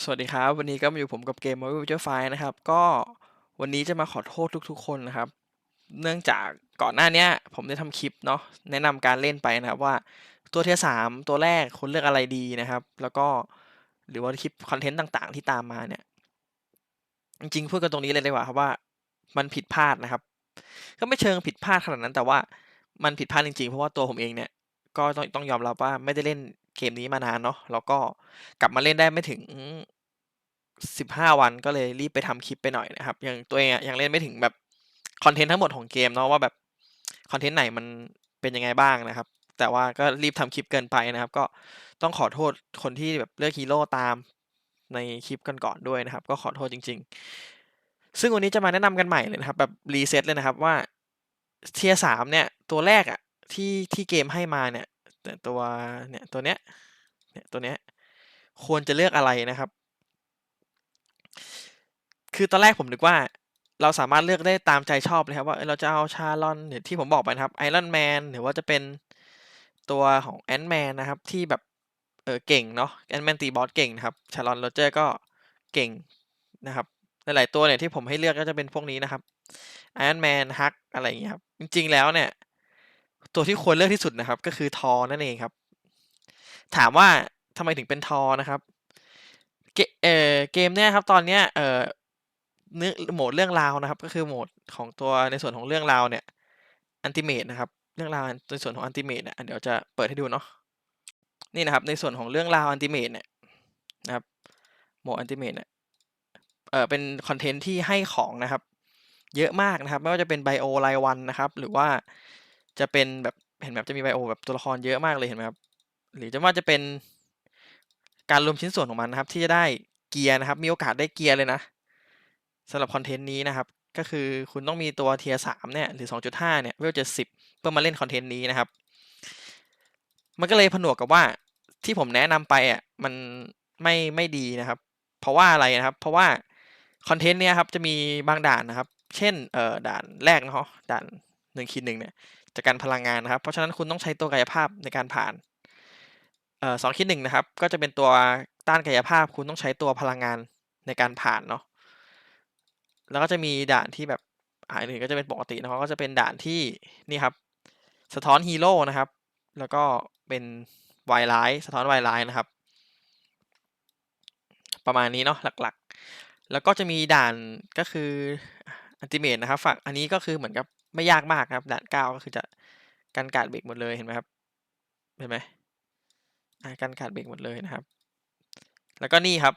สวัสดีครับ วันนี้ก็มาอยู่ผมกับเกม Marvel Future Fight นะครับ ก็วันนี้จะมาขอโทษทุกๆ คนนะครับ เนื่องจากก่อนหน้านี้ผมได้ทำคลิปเนาะแนะนำการเล่นไปนะครับว่าตัวเทียสามตัวแรกคุณเลือกอะไรดีนะครับ แล้วก็หรือว่าคลิปคอนเทนต์ต่างๆ ที่ตามมาเนี่ย จริงๆพูดกันตรงนี้เลยดีกว่าครับว่ามันผิดพลาดนะครับ ก็ไม่เชิงผิดพลาดขนาดนั้น แต่ว่ามันผิดพลาดจริงๆ เพราะว่าตัวผมเองเนี่ยก็ต้องต้องยอมรับว่าไม่ได้เล่น เกมนี้มานานเนาะแล้วก็กลับมาเล่นได้ไม่ถึงสิบห้าวันก็เลยรีบไปทำคลิปไปหน่อยนะครับยังตัวเองอยังเล่นไม่ถึงแบบคอนเทนต์ทั้งหมดของเกมเนาะว่าแบบคอนเทนต์ไหนมันเป็นยังไงบ้างนะครับ แต่ว่าก็รีบทำคลิปเกินไปนะครับ ก็ต้องขอโทษคนที่แบบเลือกฮีโร่ตามในคลิปกันก่อนด้วยนะครับ ก็ขอโทษจริง ๆ ซึ่งวันนี้จะมาแนะนำกันใหม่เลยนะครับ แบบรีเซ็ตเลยนะครับว่าเทียสามเนี่ยตัวแรกอะที่ที่เกมให้มาเนี่ย แต่ตัวเนี่ยตัวเนี้ยเนี่ยตัวเนี้ยควรจะเลือกอะไรนะครับ คือตอนแรกผมนึกว่าเราสามารถเลือกได้ตามใจชอบเลยครับว่าเราจะเอาชาลอนหรือที่ผมบอกไปนะครับไอรอนแมนหรือว่าจะเป็นตัวของแอนแมนนะครับ ที่แบบเออเก่งเนาะแอนแมนตีบอสเก่งนะครับชาลอนโรเจอร์ก็เก่งนะครับหลายๆตัวเนี่ยที่ผมให้เลือกก็จะเป็นพวกนี้นะครับไอรอนแมนฮักอะไรอย่างเงี้ยครับจริงๆแล้วเนี่ย ตัวที่ควรเลือกที่สุดนะครับ ก็คือทอนั่นเองครับ ถามว่าทำไมถึงเป็นทอนะครับเกเอ่อเกมเนี่ยครับ ตอนเนี้ยเออเนื้อโหมดเรื่องราวนะครับ ก็คือโหมดของตัวในส่วนของเรื่องราวเนี่ยอันติเมตนะครับ เรื่องราวในส่วนของอันติเมตเนี่ยเดี๋ยวจะเปิดให้ดูเนาะนี่นะครับ ในส่วนของเรื่องราวอันติเมตเนี่ยนะครับโหมดอันติเมตเนี่ยเออเป็นคอนเทนต์ที่ให้ของนะครับ เยอะมากนะครับ ไม่ว่าจะเป็นไบโอรายวันนะครับ หรือว่า จะเป็นแบบเห็นแบบจะมีไบโอแบบตัวละครเยอะมากเลยเห็นไหมครับ หรือจะว่าจะเป็นการรวมชิ้นส่วนของมันนะครับ ที่จะได้เกียร์นะครับ มีโอกาสได้เกียร์เลยนะสำหรับคอนเทนต์นี้นะครับ ก็คือคุณต้องมีตัวเทียสามเนี่ยหรือสองจุดห้าเนี่ยเวลเจ็ดสิบเพื่อมาเล่นคอนเทนต์นี้นะครับ มันก็เลยผนวกกับว่าที่ผมแนะนำไปอะมันไม่ไม่ดีนะครับ เพราะว่าอะไรนะครับ เพราะว่าคอนเทนต์เนี้ยครับจะมีบางด่านนะครับ เช่นเอ่อด่านแรกเนาะด่านหนึ่งขีดหนึ่งเนี่ย จากการพลังงานนะครับ เพราะฉะนั้นคุณต้องใช้ตัวกายภาพในการผ่านออสองขีดหนึ่งนะครับ ก็จะเป็นตัวต้านกายภาพ คุณต้องใช้ตัวพลังงานในการผ่านเนาะแล้วก็จะมีด่านที่แบบอ่าอื่นก็จะเป็นปกตินะครับก็จะเป็นด่านที่นี่ครับ สะท้อนฮีโร่นะครับ แล้วก็เป็นวายไลท์สะท้อนวายไลท์นะครับ ประมาณนี้เนาะหลักๆ แล้วก็จะมีด่านก็คืออันติเมตนะครับฝั่งอันนี้ก็คือเหมือนกับ ไม่ยากมากครับด่านเก้าก็คือจะกันการเบรกหมดเลยเห็นไหมครับเห็นไหมอ่ากันการเบรกหมดเลยนะครับ แล้วก็นี่ครับ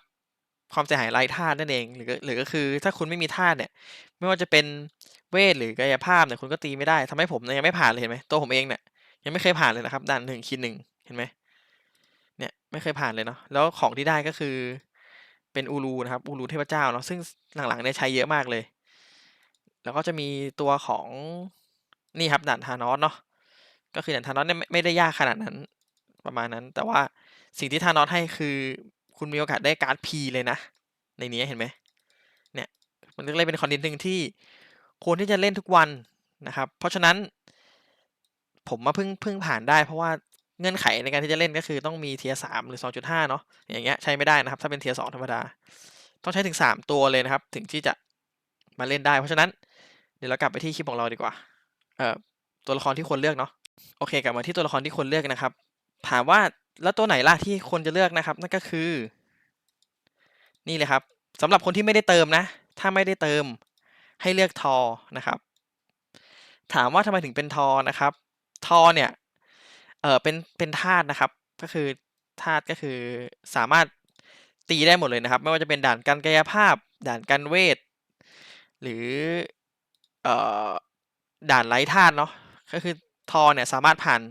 ความเสียหายไร้ธาตุนั่นเองหรือหรือก็คือถ้าคุณไม่มีธาตุเนี่ย ไม่ว่าจะเป็นเวทหรือกายภาพเนี่ยคุณก็ตีไม่ได้ทำให้ผมเนี่ยยังไม่ผ่านเลยเห็นไหมตัวผมเองเนี่ยยังไม่เคยผ่านเลยนะครับด่านหนึ่งคีหนึ่งเห็นไหมเนี่ยไม่เคยผ่านเลยเนาะแล้วของที่ได้ก็คือเป็นอูรูนะครับอูรูเทพเจ้าเนาะซึ่งหลังๆเนี่ยใช้เยอะมากเลย แล้วก็จะมีตัวของนี่ครับด่านธานอสเนาะก็คือด่านธานอสเนี่ยไม่ได้ยากขนาดนั้นประมาณนั้น แต่ว่าสิ่งที่ธานอสให้คือคุณมีโอกาสได้การ์ดพีเลยนะ ในนี้เห็นไหมเนี่ยมันก็เลยเป็นคอนเทนต์หนึ่งที่ควรที่จะเล่นทุกวันนะครับ เพราะฉะนั้นผมมาเพิ่งเพิ่งผ่านได้ เพราะว่าเงื่อนไขในการที่จะเล่นก็คือต้องมีเทียสามหรือสองจุดห้าเนาะอย่างเงี้ยใช้ไม่ได้นะครับ ถ้าเป็นเทียสองธรรมดา ต้องใช้ถึงสามตัวเลยนะครับ ถึงที่จะมาเล่นได้ เพราะฉะนั้น เดี๋ยวเรากลับไปที่คลิปของเราดีกว่า เอ่อตัวละครที่ควรเลือกเนาะโอเคกลับมาที่ตัวละครที่ควรเลือกนะครับ ถามว่าแล้วตัวไหนล่ะที่ควรจะเลือกนะครับ นั่นก็คือ นี่เลยครับสำหรับคนที่ไม่ได้เติมนะ ถ้าไม่ได้เติมให้เลือกทอนะครับ ถามว่าทำไมถึงเป็นทอนะครับ ทอเนี่ยเออเป็นเป็นธาตุนะครับ ก็คือธาตุก็คือสามารถตีได้หมดเลยนะครับ ไม่ว่าจะเป็นด่านการกายภาพ ด่านการเวท หรือ เอ่อด่านไร้ธาตุเนาะก็คือทอเนี่ยสามารถผ่าน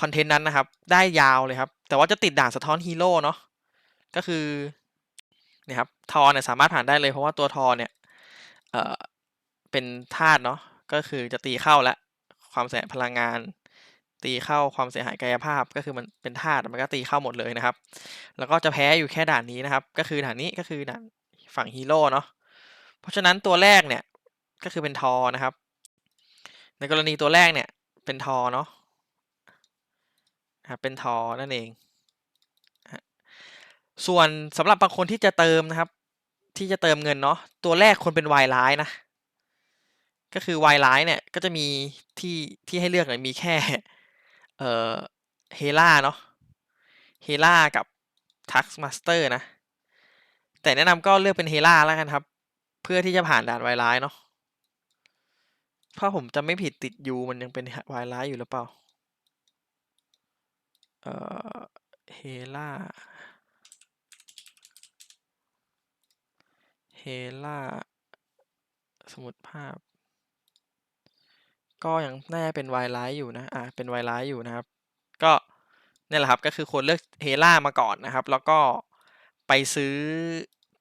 คอนเทนต์นั้นนะครับ ได้ยาวเลยครับ แต่ว่าจะติดด่านสะท้อนฮีโร่เนาะก็คือเนี่ยครับทอเนี่ยสามารถผ่านได้เลยเพราะว่าตัวทอเนี่ยเอ่อเป็นธาตุเนาะก็คือจะตีเข้าและความเสียพลังงาน ตีเข้าความเสียหายกายภาพก็คือมันเป็นธาตุมันก็ตีเข้าหมดเลยนะครับ แล้วก็จะแพ้อยู่แค่ด่านนี้นะครับ ก็คือด่านนี้ก็คือด่านฝั่งฮีโร่เนาะเพราะฉะนั้นตัวแรกเนี่ย ก็คือเป็นทอนะครับ ในกรณีตัวแรกเนี่ย เป็นทอเนาะครับเป็นทอนั่นเอง ส่วนสำหรับบางคนที่จะเติมนะครับ ที่จะเติมเงินเนาะตัวแรกควรเป็นวายร้ายนะ ก็คือวายร้ายเนี่ยก็จะมีที่ที่ให้เลือกเนี่ยมีแค่เอ่อเฮล่าเนาะเฮล่ากับทักมาสเตอร์นะ แต่แนะนำก็เลือกเป็นเฮล่าแล้วกันครับ เพื่อที่จะผ่านด่านวายร้ายเนาะ ถ้าผมจำไม่ผิดติดยูมันยังเป็นวายร้ายอยู่หรือเปล่า เอ่อเฮล่าเฮล่าสมุดภาพ ก็ยังแน่เป็นวายร้ายอยู่นะ อ่า เป็นวายร้ายอยู่นะครับ ก็เนี่ยแหละครับ ก็คือควรเลือกเฮล่ามาก่อนนะครับ แล้วก็ไปซื้อ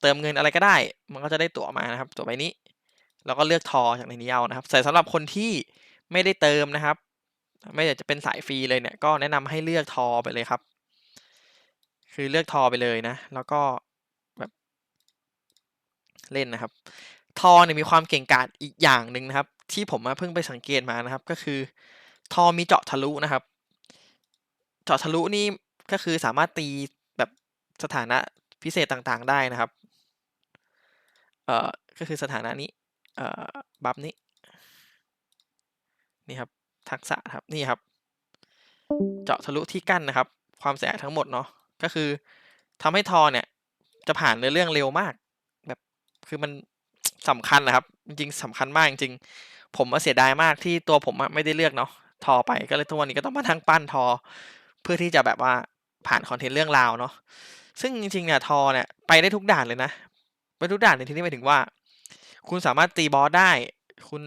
เติมเงินอะไรก็ได้ มันก็จะได้ตั๋วมานะครับ ตั๋วใบนี้ แล้วก็เลือกทอจากในนี้เอานะครับแต่สำหรับคนที่ไม่ได้เติมนะครับ ไม่อยากจะเป็นสายฟรีเลยเนี่ยก็แนะนำให้เลือกทอไปเลยครับ คือเลือกทอไปเลยนะ แล้วก็แบบเล่นนะครับ ทอเนี่ยมีความเก่งกาจอีกอย่างหนึ่งนะครับ ที่ผมมาเพิ่งไปสังเกตมานะครับ ก็คือ ทอมีเจาะทะลุนะครับ เจาะทะลุนี่ก็คือสามารถตีแบบสถานะพิเศษต่างๆ ได้นะครับ เอ่อก็คือสถานะนี้ บัฟนี้นี่ครับทักษะครับนี่ครับ เจาะทะลุที่กั้นนะครับ ความเสียหายทั้งหมดเนาะก็คือทำให้ทอเนี่ย จะผ่านเนื้อเรื่องเร็วมาก แบบคือมันสำคัญนะครับ จริงๆสำคัญมากจริงผมเสียดายมากที่ตัวผมไม่ได้เลือกเนาะทอไปก็เลยทุกวันนี้ก็ต้องมาทั้งปั้นทอ เพื่อที่จะแบบว่าผ่านคอนเทนต์เรื่องราวเนาะซึ่งจริงๆเนี่ยทอเนี่ยไปได้ทุกด่านเลยนะไปทุกด่านในที่นี้หมายถึงว่า คุณสามารถตีบอสได้ คุณ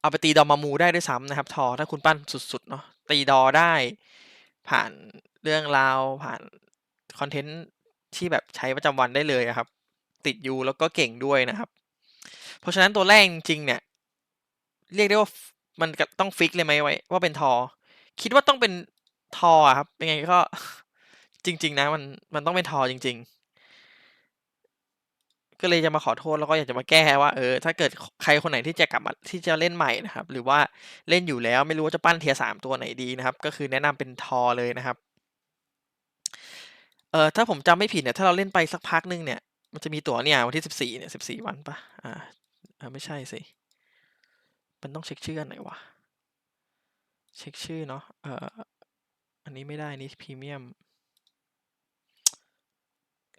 เอาไปตีดอมามูได้ด้วยซ้ำนะครับทอถ้าคุณปั้นสุดๆเนาะตีดอได้ ผ่านเรื่องราวผ่านคอนเทนต์ที่แบบใช้ประจำวันได้เลยครับ ติดยูแล้วก็เก่งด้วยนะครับ เพราะฉะนั้นตัวแรกจริงเนี่ย เรียกได้ว่ามันต้องฟิกเลยไหมไว้ ว่าเป็นทอ คิดว่าต้องเป็นทอครับยังไงก็จริง ๆ นะ มันมันต้องเป็นทอจริง ๆ ก็เลยจะมาขอโทษแล้วก็อยากจะมาแก้ว่าเออถ้าเกิดใครคนไหนที่จะกลับมาที่จะเล่นใหม่นะครับ หรือว่าเล่นอยู่แล้วไม่รู้ว่าจะปั้นเทียสามตัวไหนดีนะครับ ก็คือแนะนำเป็นทอเลยนะครับเออถ้าผมจำไม่ผิดเนี่ยถ้าเราเล่นไปสักพักหนึ่งเนี่ยมันจะมีตั๋วเนี่ยวันที่สิบสี่เนี่ยสิบสี่วันปะอ่าอ่าไม่ใช่สิมันต้องเช็คชื่ออันไหนวะเช็คชื่อเนาะเอ่ออันนี้ไม่ได้นี่พรีเมียม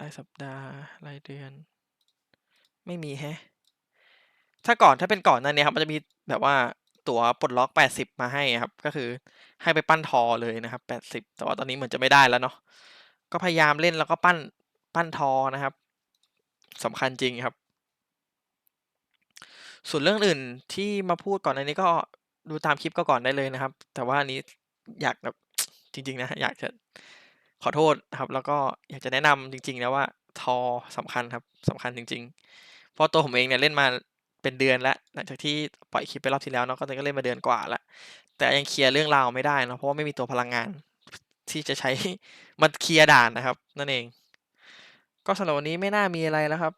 รายสัปดาห์รายเดือน ไม่มีแฮะ ถ้าก่อนถ้าเป็นก่อนนั้นเนี่ยครับ มันจะมีแบบว่าตั๋วปลดล็อกแปดสิบมาให้ครับ ก็คือให้ไปปั้นทอเลยนะครับแปดสิบแต่ว่าตอนนี้เหมือนจะไม่ได้แล้วเนาะ ก็พยายามเล่นแล้วก็ปั้นปั้นทอนะครับสำคัญจริงครับ ส่วนเรื่องอื่นที่มาพูดก่อนในนี้ก็ดูตามคลิปก็ก่อนได้เลยนะครับ แต่ว่าอันนี้อยากแบบจริง ๆ นะ อยากจะขอโทษครับ แล้วก็อยากจะแนะนำจริงๆนะว่าทอสำคัญครับสำคัญจริง ๆ เพราะตัวผมเองเนี่ยเล่นมาเป็นเดือนแล้วหลังจากที่ปล่อยคลิปไปรอบที่แล้วเนาะก็ก็เล่นมาเดือนกว่าแล้วแต่ยังเคลียร์เรื่องราวไม่ได้เนาะเพราะว่าไม่มีตัวพลังงานที่จะใช้มาเคลียร์ด่านนะครับ นั่นเอง ก็สำหรับวันนี้ไม่น่ามีอะไรแล้วครับ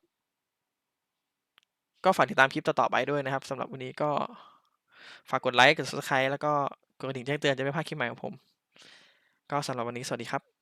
ก็ฝากติดตามคลิปต่อๆไปด้วยนะครับสำหรับวันนี้ก็ฝากกดไลค์กด subscribe แล้วก็กดกระดิ่งแจ้งเตือนจะไม่พลาดคลิปใหม่ของผม ก็สำหรับวันนี้สวัสดีครับ